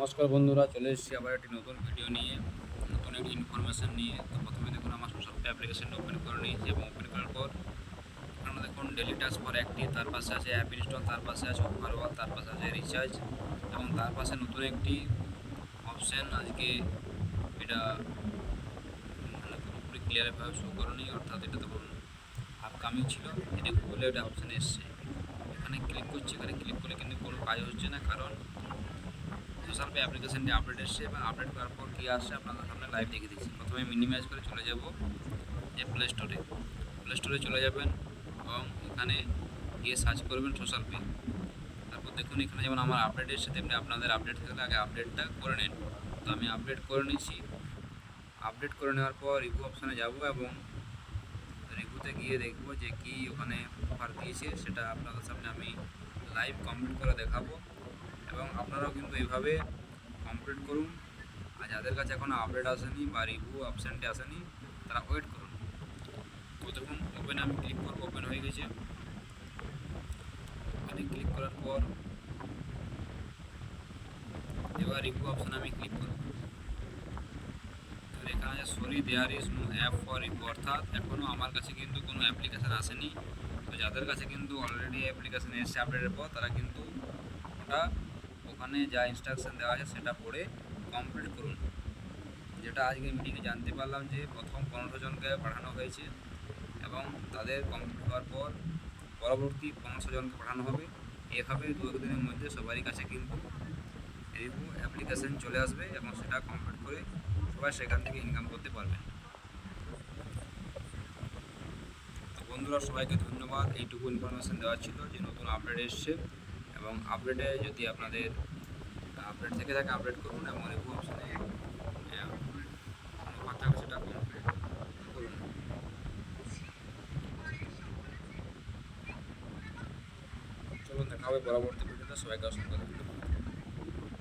নমস্কার বন্ধুরা, চলে এসেছি আবার একটি নতুন ভিডিও নিয়ে, নতুন একটি ইনফরমেশান নিয়ে। তো প্রথমে দেখুন, আমার সোশ্যাল অ্যাপ্লিকেশন ওপেন করে নিয়েছি এবং ওপেন করার পর এখানে দেখুন ডেলি টাস্ক ফর একটি, তার পাশে আছে অ্যাপ ইনস্টল তার পাশে আছে ওভারওয়াল তার পাশে আছে রিচার্জ এবং তার পাশে নতুন একটি অপশান আজকে এটা মানে পুরোপুরি ক্লিয়ারভাবে শো করেনি, অর্থাৎ এটা তখন আপকামিং ছিল, এটা গুগলে একটা অপশান এসছে। এখানে ক্লিক করছি, এখানে ক্লিক করলে কিন্তু কোনো কাজ হচ্ছে না, কারণ পে অ্যাপ্লিকেশনটি আপডেট এসছে এবং আপডেট করার পর কী আসছে আপনাদের সামনে লাইভ দেখিয়ে দিচ্ছি। প্রথমে মিনিমাইজ করে চলে যাব যে প্লে স্টোরে প্লে স্টোরে চলে যাবেন এবং এখানে গিয়ে সার্চ করবেন সোশ্যাল পে তারপর দেখুন এখানে যেমন আমার আপডেট এসছে, তেমনি আপনাদের আপডেট থাকলে আগে আপডেটটা করে নিন। তো আমি আপডেট করে নিচ্ছি। আপডেট করে নেওয়ার পর রিভিউ অপশানে যাব এবং রিভিউতে গিয়ে দেখব যে কী ওখানে অফার দিয়েছে, সেটা আপনাদের সামনে আমি লাইভ কমপ্লিট করে দেখাবো। এবং আপনারাও কিন্তু এইভাবে কমপ্লিট করুন। আর যাদের কাছে এখনও আপডেট আসেনি বা রিভিউ অপশানটি আসেনি, তারা ওয়েট করুন। তো দেখুন ওপেনে আমি ক্লিক করব ওপেন হয়ে গেছে। ওখানে ক্লিক করার পর এবার রিভিউ অপশান আমি ক্লিক করব। এখানে sorry there is no app for review অর্থাৎ এখনও আমার কাছে কিন্তু কোনো অ্যাপ্লিকেশান আসেনি। তো যাদের কাছে কিন্তু অলরেডি অ্যাপ্লিকেশান এসছে আপডেটের পর, তারা কিন্তু ওটা ওখানে যা ইনস্ট্রাকশন দেওয়া আছে সেটা পড়ে কমপ্লিট করুন। যেটা আজকে মিটিংয়ে জানতে পারলাম যে প্রথম পনেরো জনকে পাঠানো হয়েছে এবং তাদের কমপ্লিট হওয়ার পর পরবর্তী পনেরোশো জনকে পাঠানো হবে। এভাবে দু একদিনের মধ্যে সবারই কাছে কিন্তু রিভিউ অ্যাপ্লিকেশন চলে আসবে এবং সেটা কমপ্লিট করে সবাই সেখান থেকে ইনকাম করতে পারবে। বন্ধুরা, সবাইকে ধন্যবাদ। এইটুকু ইনফরমেশান দেওয়া ছিল যে নতুন আপডেট এসছে। এবং আপডেটে যদি আপনাদের আপডেট থেকে থাকে আপডেট করুন এবং রিভিউ অপশানে কথা থাকলে সেটা কমপ্লিট করুন। চলুন দেখা হবে পরবর্তী ভিডিওতে সবাইকে অসংখ্য